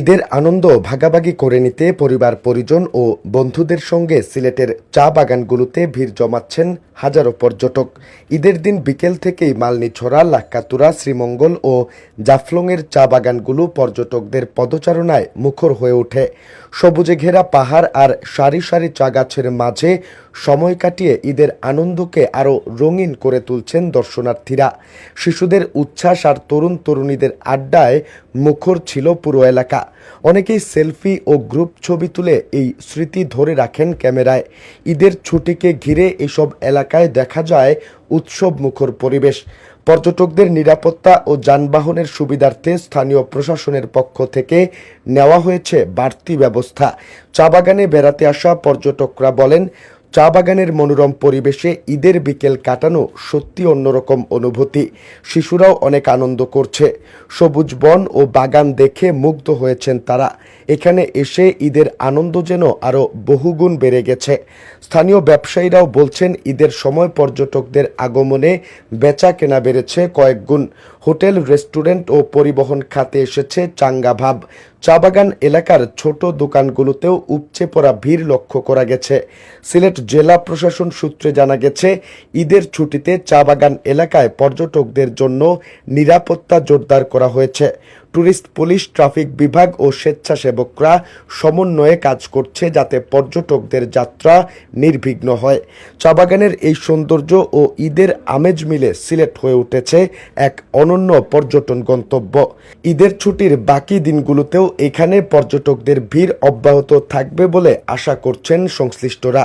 ঈদের আনন্দ ভাগাভাগি করে নিতে পরিবার, পরিজন ও বন্ধুদের সঙ্গে সিলেটের চা বাগানগুলোতে ভিড় জমাচ্ছেন হাজারো পর্যটক। ঈদের দিন বিকেল থেকেই মালনীছড়া লাক্কাতুরা, শ্রীমঙ্গল ও জাফলংয়ের চা বাগানগুলো পর্যটকদের পদচারণায় মুখর হয়ে ওঠে। সবুজে ঘেরা পাহাড় আর সারি সারি চা গাছের মাঝে সময় কাটিয়ে ঈদের আনন্দকে আরও রঙিন করে তুলছেন দর্শনার্থীরা। শিশুদের উচ্ছ্বাস আর তরুণ, তরুণীদের আড্ডায় মুখর ছিল পুরো এলাকা। অনেকেই সেলফি ও গ্রুপ ছবি তুলে এই স্মৃতি ধরে রাখেন ক্যামেরায়। ঈদের ছুটিকে ঘিরে এসব এলাকায় দেখা যায় উৎসব মুখর পরিবেশ। পর্যটকদের নিরাপত্তা ও যানবাহনের সুবিধার্থে স্থানীয় প্রশাসনের পক্ষ থেকে নেওয়া হয়েছে বাড়তি ব্যবস্থা। চা বাগানে বেড়াতে আসা পর্যটকরা বলেন চা বাগানের মনোরম পরিবেশে ঈদের বিকেল কাটানো সত্যি অন্যরকম অনুভূতি। শিশুরাও অনেক আনন্দ করছে। সবুজ বন ও বাগান দেখে মুগ্ধ হয়েছেন তারা। এখানে এসে ঈদের আনন্দ যেন আরও বহুগুণ বেড়ে গেছে। স্থানীয় ব্যবসায়ীরাও বলছেন, ঈদের সময় পর্যটকদের আগমনে বেচা কেনা বেড়েছে কয়েক গুণ হোটেল, রেস্টুরেন্ট ও পরিবহন খাতে এসেছে চাঙ্গা ভাব। চা বাগান এলাকার ছোট দোকানগুলোতেও উপচে পড়া ভিড় লক্ষ্য করা গেছে। সিলেট জেলা প্রশাসন সূত্রে জানা গেছে, ঈদের ছুটিতে চা বাগান এলাকায় পর্যটকদের জন্য নিরাপত্তা জোরদার করা হয়েছে। ট্যুরিস্ট পুলিশ, ট্রাফিক বিভাগ ও স্বেচ্ছাসেবকরা সমন্বয়ে কাজ করছে যাতে পর্যটকদের যাত্রা নির্বিঘ্ন হয়। চা বাগানের এই সৌন্দর্য ও ঈদের আমেজ মিলে সিলেট হয়ে উঠেছে এক অনন্য পর্যটন গন্তব্য। ঈদের ছুটির বাকি দিনগুলোতেও এখানে পর্যটকদের ভিড় অব্যাহত থাকবে বলে আশা করছেন সংশ্লিষ্টরা।